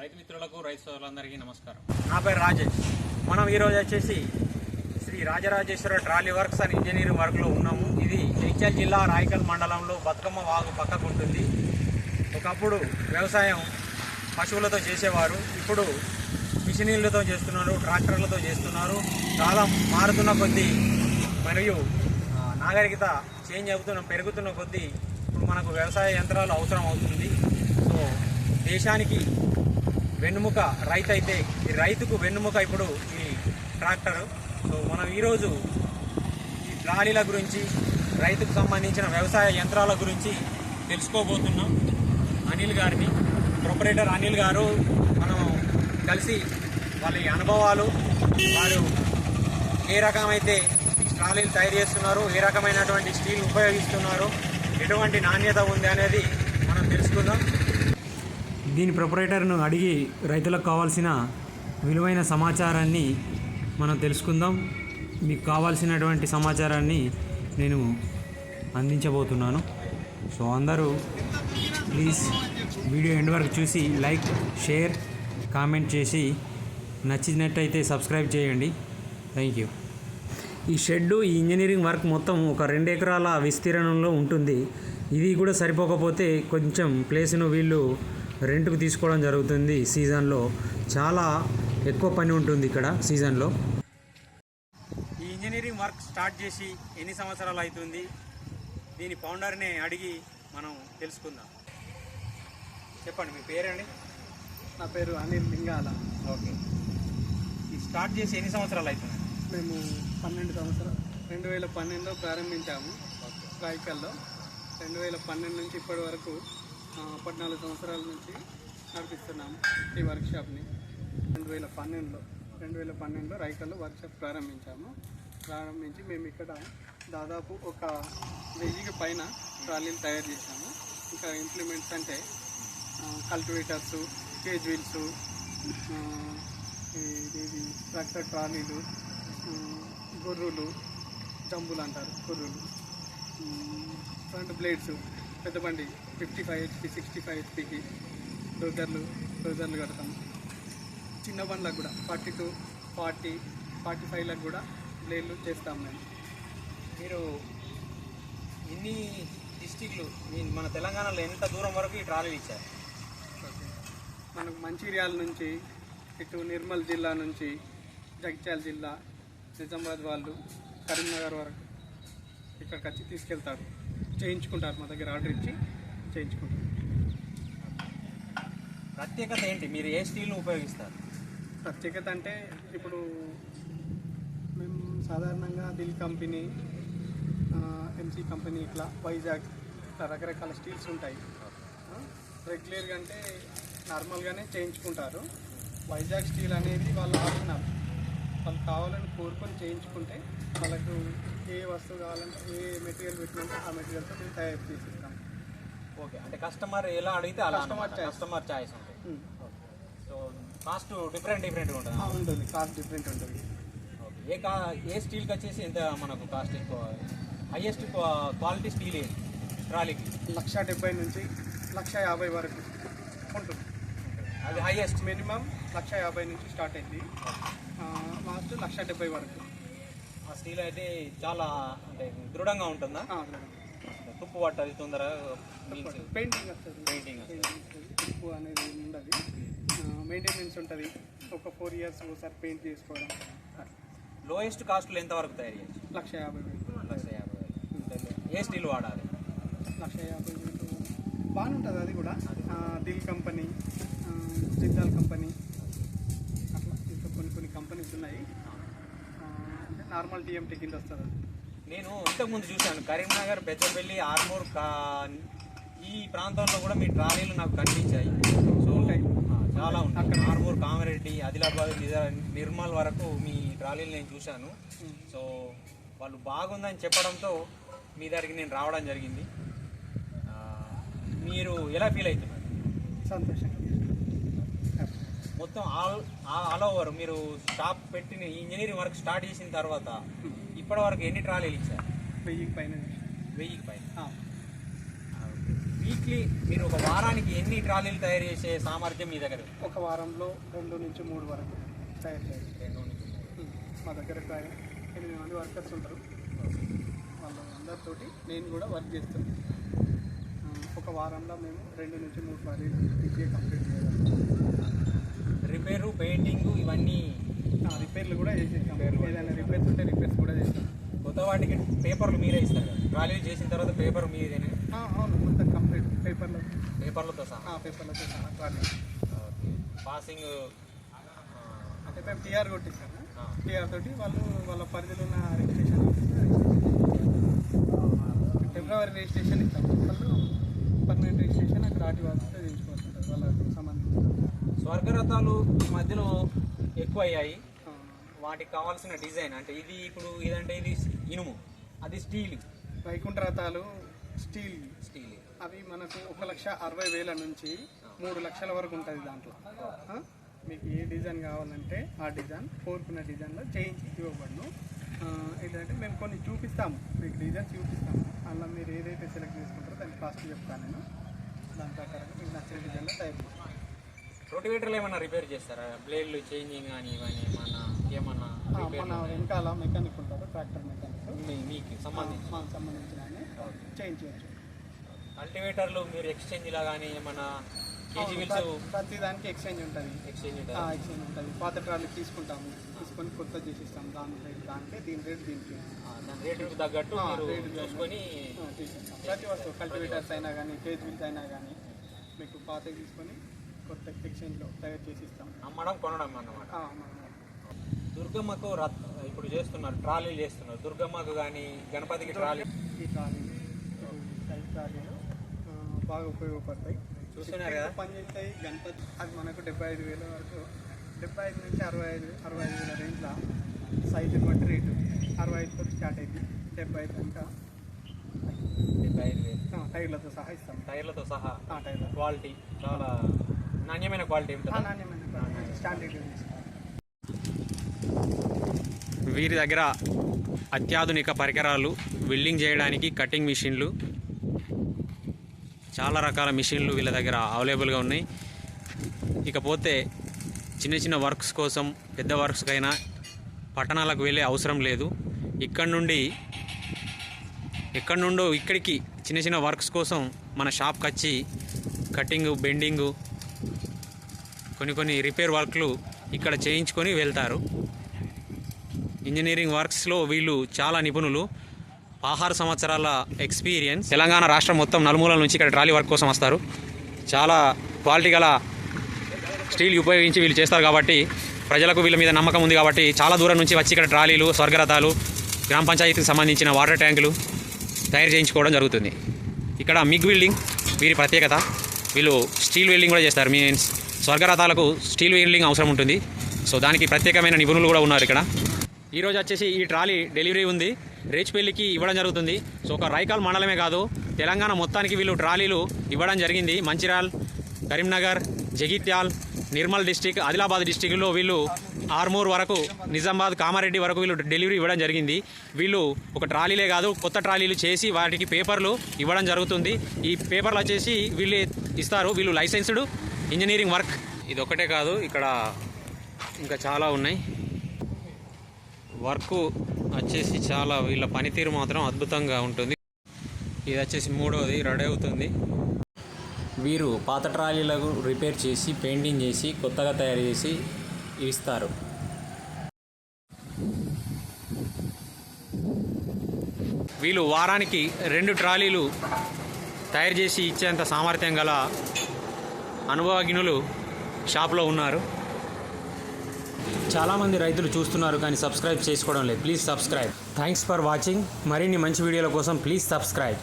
రైతు మిత్రులకు రైతు సోదరులందరికీ నమస్కారం. నా పేరు రాజేష్. మనం ఈరోజు వచ్చేసి Sri Rajarajeshwara trolley works and engineering వర్క్లో ఉన్నాము. ఇది జగిత్యాల జిల్లా రాయకల్ మండలంలో బతుకమ్మ వాగు పక్కకు ఉంటుంది. ఒకప్పుడు వ్యవసాయం పశువులతో చేసేవారు. ఇప్పుడు మిషనీలతో చేస్తున్నారు ట్రాక్టర్లతో చేస్తున్నారు. కాలం మారుతున్న కొద్దీ మరియు నాగరికత చేంజ్ అవుతున్న పెరుగుతున్న కొద్దీ ఇప్పుడు మనకు వ్యవసాయ యంత్రాలు అవసరం అవుతుంది. సో దేశానికి వెన్నుముక రైతు అయితే ఈ రైతుకు వెన్నుముక ఇప్పుడు ఈ ట్రాక్టర్. సో మనం ఈరోజు ఈ ట్రాలీల గురించి రైతుకు సంబంధించిన వ్యవసాయ యంత్రాల గురించి తెలుసుకోబోతున్నాం. అనిల్ గారిని. ప్రొపరేటర్ అనిల్ గారు మనం కలిసి వాళ్ళ ఈ అనుభవాలు వారు ఏ రకమైతే ట్రాలీలు తయారు చేస్తున్నారు ఏ రకమైనటువంటి స్టీల్ ఉపయోగిస్తున్నారు ఎటువంటి నాణ్యత ఉంది అనేది మనం తెలుసుకుందాం. దీని ప్రొపరేటర్ను అడిగి రైతులకు కావాల్సిన విలువైన సమాచారాన్ని మనం తెలుసుకుందాం. మీకు కావాల్సినటువంటి సమాచారాన్ని నేను అందించబోతున్నాను. సో అందరూ ప్లీజ్ వీడియో ఎండ్ వరకు చూసి లైక్ షేర్ కామెంట్ చేసి నచ్చినట్టయితే సబ్స్క్రైబ్ చేయండి. Thank you. ఈ షెడ్డు ఈ ఇంజనీరింగ్ వర్క్ మొత్తం ఒక రెండు ఎకరాల విస్తీర్ణంలో ఉంటుంది. ఇది కూడా సరిపోకపోతే కొంచెం ప్లేస్ను వీళ్ళు రెంట్కు తీసుకోవడం జరుగుతుంది సీజన్లో. చాలా ఎక్కువ పని ఉంటుంది ఇక్కడ సీజన్లో. ఈ ఇంజనీరింగ్ వర్క్ స్టార్ట్ చేసి ఎన్ని సంవత్సరాలు అవుతుంది దీని ఫౌండర్ని అడిగి మనం తెలుసుకుందాం. చెప్పండి మీ పేరండి? నా పేరు అనిల్ లింగాల. ఓకే. ఈ స్టార్ట్ చేసి ఎన్ని సంవత్సరాలు అవుతుంది మేము పన్నెండు సంవత్సరాలు రెండు వేల పన్నెండులో ప్రారంభించాము రాయికల్లో రెండు వేల పన్నెండు నుంచి ఇప్పటి వరకు పద్నాలుగు సంవత్సరాల నుంచి నడిపిస్తున్నాము ఈ వర్క్షాప్ని. రెండు వేల పన్నెండులో రెండు వేల పన్నెండులో రైతుల్లో వర్క్షాప్ ప్రారంభించాము. ప్రారంభించి మేము ఇక్కడ దాదాపు ఒక వెయ్యికి పైన ట్రాలీలు తయారు చేశాము. ఇంకా ఇంప్లిమెంట్స్ అంటే కల్టివేటర్స్ కేజ్ వీల్స్ ఇది ట్రాక్టర్ ట్రాలీలు గొర్రులు జంబులు అంటారు గొర్రులు. ఫ్రంట్ బ్లేడ్స్ పెద్ద బండి fifty five HP sixty five హెచ్పికి డోజర్లు డోజర్లు కడతాం. చిన్న బండ్లకు కూడా ఫార్టీ టూ ఫార్టీ ఫార్టీ ఫైవ్లకు కూడా బ్లేడ్లు చేస్తాం మేము. మీరు ఇన్ని డిస్టిక్లు మీ మన తెలంగాణలో ఎంత దూరం వరకు ఈ ట్రాలీలు ఇచ్చారు? ఓకే. మనకు మంచిర్యాల నుంచి ఇటు నిర్మల్ జిల్లా నుంచి జగిత్యాల జిల్లా నిజామాబాద్ వాళ్ళు కరీంనగర్ వరకు ఇక్కడికి వచ్చి తీసుకెళ్తారు. చేయించుకుంటారు మా దగ్గర ఆర్డర్ ఇచ్చి చేయించుకుంటారు. ప్రత్యేకత ఏంటి? మీరు ఏ స్టీల్ను ఉపయోగిస్తారు? ప్రత్యేకత అంటే ఇప్పుడు మేము సాధారణంగా దిల్ కంపెనీ ఎంసీ కంపెనీ ఇట్లా వైజాగ్ ఇట్లా రకరకాల స్టీల్స్ ఉంటాయి. రెగ్యులర్గా అంటే నార్మల్గానే చేయించుకుంటారు. వైజాగ్ స్టీల్ అనేది వాళ్ళు ఆడుతున్నారు వాళ్ళు కావాలని కోరుకొని చేయించుకుంటే వాళ్ళకు ఏ వస్తువు కావాలంటే ఏ మెటీరియల్ పెట్టినంటే ఆ మెటీరియల్తో మేము తయారు చేసిస్తాం. ఓకే అంటే కస్టమర్ ఎలా అడిగితే అలా choice. కస్టమర్ చాయిస్ ఉంటుంది. సో కాస్ట్ డిఫరెంట్ డిఫరెంట్గా ఉంటుంది? ఉంటుంది. కాస్ట్ డిఫరెంట్ ఉంటుంది. ఓకే ఏ కా ఏ స్టీల్కి వచ్చేసి ఎంత మనకు కాస్ట్ ఎక్కువ? హైయెస్ట్ క్వాలిటీ స్టీల్ ఏంటి ట్రాలీకి లక్ష డెబ్బై నుంచి లక్ష యాభై వరకు ఉంటుంది. అది హైయెస్ట్ మినిమం లక్ష యాభై నుంచి స్టార్ట్ అయింది. లాస్ట్ లక్ష డెబ్బై వరకు. ఆ స్టీల్ అయితే చాలా అంటే దృఢంగా ఉంటుందా? తుప్పు పట్టది తొందరగా పెయింటింగ్ వస్తుంది. పెయింటింగ్ ఎక్కువ అనేది ఉండదు. మెయింటెనెన్స్ ఉంటుంది. ఒక ఫోర్ ఇయర్స్ ఒకసారి పెయింట్ చేసుకోవడం. లోయెస్ట్ కాస్ట్లో ఎంత వరకు తయారు చేయొచ్చు? లక్ష యాభై వేలు. లక్ష యాభై వేలు. ఏ స్టీల్ వాడాలి? లక్ష యాభై వేలు. బాగానే ఉంటుంది అది కూడా. దిల్ కంపెనీ ఆ, జిందాల్ కంపెనీ అట్లా ఇంకా కొన్ని కొన్ని కంపెనీస్ ఉన్నాయి. నార్మల్ టీఎంటీ కింద వస్తుంది. నేను ఇంతకుముందు చూశాను కరీంనగర్ బెచ్చపల్లి ఆర్మూర్ కా ఈ ప్రాంతంలో కూడా మీ ట్రాలీలు నాకు కనిపించాయి సో ఉంటాయి. చాలా ఉంటాయి అక్కడ. ఆర్మూర్ కామారెడ్డి ఆదిలాబాద్ నిర్మల్ వరకు మీ ట్రాలీలు నేను చూశాను. సో వాళ్ళు బాగుందని చెప్పడంతో మీ దగ్గరికి నేను రావడం జరిగింది మీరు ఎలా ఫీల్ అవుతున్నారు సంతోషంగా మొత్తం ఆల్ ఆల్ ఓవర్ మీరు షాప్ పెట్టిన ఇంజనీరింగ్ వర్క్ స్టార్ట్ చేసిన తర్వాత ఇప్పటి వరకు ఎన్ని ట్రాలీలు ఇచ్చారు? వెయ్యికి పైన వెయ్యికి పైన. వీక్లీ మీరు ఒక వారానికి ఎన్ని ట్రాలీలు తయారు చేసే సామర్థ్యం మీ దగ్గర? ఒక వారంలో రెండు నుంచి మూడు వరకు తయారు చేయాలి. రెండు నుంచి. మా దగ్గర ఎనిమిది మంది వర్కర్స్ ఉంటారు. వాళ్ళ అందరితోటి నేను కూడా వర్క్ చేస్తాను. ఒక వారంలో మేము రెండు నుంచి మూడు పది డిగ్రీ కంప్లీట్ చేయాలి. రిపేరు పెయింటింగ్ ఇవన్నీ రిపేర్లు కూడా చేసేస్తాం ఏదైనా రిపేర్స్ ఉంటే రిపేర్స్ కూడా చేస్తాం కొత్త వాటికి పేపర్లు మీరే ఇస్తారు ట్రాలీలు చేసిన తర్వాత పేపర్ మీదేనే? అవును మొత్తం కంప్లీట్ పేపర్లో. పేపర్లతో సహా? పేపర్లతో సహా పాసింగ్ అంటే మేము టీఆర్ కొట్టిస్తాము ఆ. టీఆర్ తోటి వాళ్ళు వాళ్ళ పరిధిలో ఉన్న రిజిస్ట్రేషన్ ఫిబ్రవరి రిజిస్ట్రేషన్ ఇస్తాం. వాళ్ళు పర్మనెంట్ రిజిస్ట్రేషన్ అక్కడ ఆర్టీ చేయించుకోవాల్సి వాళ్ళకు సంబంధించి. స్వర్గరథాలు మధ్యలో ఎక్కువ అయ్యాయి వాటికి కావాల్సిన డిజైన్ అంటే ఇది ఇప్పుడు ఇదంటే ఇది ఇనుము అది స్టీల్. వైకుంఠ రథాలు స్టీల్. స్టీల్. అవి మనకు ఒక లక్ష అరవై వేల నుంచి మూడు లక్షల వరకు ఉంటుంది దాంట్లో? మీకు ఏ డిజైన్ కావాలంటే ఆ డిజైన్ కోరుకున్న డిజైన్లో చేయించి ఇవ్వబడును. ఏంటంటే మేము కొన్ని చూపిస్తాము. మీకు డిజైన్ చూపిస్తాము. అలా మీరు ఏదైతే సెలెక్ట్ చేసుకుంటారో దాని కాస్ట్ చెప్తాను నేను. దాని ప్రకారంగా మీకు నచ్చిన డిజైన్లో తయారు చేస్తాను. రోటివేటర్లు ఏమన్నా రిపేర్ చేస్తారా? బ్లేడ్లు చేంజింగ్ కానీ ఇవన్నీ ఏమన్నా ఏమన్నా మన వెనకాల మెకానిక్ ఉంటారు ట్రాక్టర్ మెకానిక్. మీకు సంబంధించి మాకు సంబంధించిన ఆయన చేయించవచ్చు కల్టివేటర్లు మీరు ఎక్స్చేంజ్ లా కానీ ఏమన్నా కేజీ విల్స్ ప్రతి దానికి ఎక్స్చేంజ్ ఉంటుంది. ఎక్స్చేంజ్? ఎక్స్చేంజ్ ఉంటుంది. పాత ట్రాలీ తీసుకుంటాము తీసుకొని కొత్త చేసిస్తాం. దాని రేట్ దానికే దీని రేట్ దీనికి. దాని రేటుకు తగ్గట్టు తగ్గట్టు. చూసుకొని ప్రతి వస్తువు కల్టివేటర్స్ అయినా కానీ కేజ్ అయినా కానీ మీకు పాత తీసుకొని కొత్త ఎక్స్చేంజ్లో తయారు చేసి ఇస్తాం. అమ్మడం కొనడం అన్నమాట. దుర్గమ్మకు రథ్ ఇప్పుడు చేస్తున్నారు ట్రాలీలు చేస్తున్నారు. దుర్గమ్మకు కానీ గణపతికి ట్రాలీ ఈ ట్రాలీ సైజ్ ట్రాలీలు బాగా ఉపయోగపడతాయి. చూస్తున్నారు కదా? పని చేస్తాయి. గణపతి అది మనకు డెబ్బై ఐదు వేల వరకు డెబ్బై ఐదు నుంచి అరవై ఐదు అరవై ఐదు వేల రేంజ్లో సైజు బట్టి రేటు. అరవై ఐదుతో స్టార్ట్ అయింది. డెబ్బై ఐదు ఇంకా డెబ్బై ఐదు వేలు. టైర్లతో సహా ఇస్తాం. టైర్లతో సహా. ఆ టైర్ల క్వాలిటీ చాలా నాణ్యమైన క్వాలిటీ ఉంటుంది? స్టాండర్డ్ వీరి దగ్గర అత్యాధునిక పరికరాలు వెల్డింగ్ చేయడానికి కటింగ్ మిషన్లు చాలా రకాల మిషన్లు వీళ్ళ దగ్గర అవైలబుల్గా ఉన్నాయి. ఇకపోతే చిన్న చిన్న వర్క్స్ కోసం పెద్ద వర్క్స్కైనా పట్టణాలకు వెళ్ళే అవసరం లేదు. ఇక్కడ నుండి ఎక్కడి నుండో ఇక్కడికి చిన్న చిన్న వర్క్స్ కోసం మన షాప్కి వచ్చి కటింగ్ బెండింగు కొన్ని కొన్ని రిపేర్ వర్క్లు ఇక్కడ చేయించుకొని వెళ్తారు. ఇంజనీరింగ్ వర్క్స్లో వీళ్ళు చాలా నిపుణులు. ఆహార సంవత్సరాల ఎక్స్పీరియన్స్. తెలంగాణ రాష్ట్రం మొత్తం నలుమూలల నుంచి ఇక్కడ ట్రాలీ వర్క్ కోసం వస్తారు. చాలా క్వాలిటీ గల స్టీల్ ఉపయోగించి వీళ్ళు చేస్తారు కాబట్టి ప్రజలకు వీళ్ళ మీద నమ్మకం ఉంది కాబట్టి చాలా దూరం నుంచి వచ్చి ఇక్కడ ట్రాలీలు స్వర్గరథాలు గ్రామ పంచాయతీకి సంబంధించిన వాటర్ ట్యాంకులు తయారు చేయించుకోవడం జరుగుతుంది. ఇక్కడ మిగ్ బిల్డింగ్ వీరి ప్రత్యేకత. వీళ్ళు స్టీల్ బిల్డింగ్ కూడా చేస్తారు. మీన్స్ స్వర్గరథాలకు స్టీల్ వీలింగ్ అవసరం ఉంటుంది. సో దానికి ప్రత్యేకమైన నిపుణులు కూడా ఉన్నారు ఇక్కడ. ఈరోజు వచ్చేసి ఈ ట్రాలీ డెలివరీ ఉంది. రేచిపల్లికి ఇవ్వడం జరుగుతుంది. సో ఒక రైకాల్ మండలమే కాదు తెలంగాణ మొత్తానికి వీళ్ళు ట్రాలీలు ఇవ్వడం జరిగింది. మంచిర్యాల్ కరీంనగర్ జగిత్యాల్ నిర్మల్ డిస్టిక్ ఆదిలాబాద్ డిస్టిక్లో వీళ్ళు ఆర్మూర్ వరకు నిజామాబాద్ కామారెడ్డి వరకు వీళ్ళు డెలివరీ ఇవ్వడం జరిగింది. వీళ్ళు ఒక ట్రాలీలే కాదు కొత్త ట్రాలీలు చేసి వాటికి పేపర్లు ఇవ్వడం జరుగుతుంది. ఈ పేపర్లు వచ్చేసి వీళ్ళు ఇస్తారు. వీళ్ళు లైసెన్స్డ్ ఇంజనీరింగ్ వర్క్. ఇది ఒకటే కాదు ఇక్కడ ఇంకా చాలా ఉన్నాయి. వర్క్ వచ్చేసి చాలా వీళ్ళ పనితీరు మాత్రం అద్భుతంగా ఉంటుంది. ఇది వచ్చేసి మూడవది రెడీ అవుతుంది వీరు పాత ట్రాలీలకు రిపేర్ చేసి పెయింటింగ్ చేసి కొత్తగా తయారు చేసి ఇస్తారు. వీళ్ళు వారానికి రెండు ట్రాలీలు తయారు చేసి ఇచ్చేంత సామర్థ్యం గల అనుభవజ్ఞులు షాప్లో ఉన్నారు. చాలామంది రైతులు చూస్తున్నారు కానీ సబ్స్క్రైబ్ చేసుకోవడం లేదు. Please subscribe. Thanks for watching. మరిన్ని మంచి వీడియోల కోసం ప్లీజ్ సబ్స్క్రైబ్.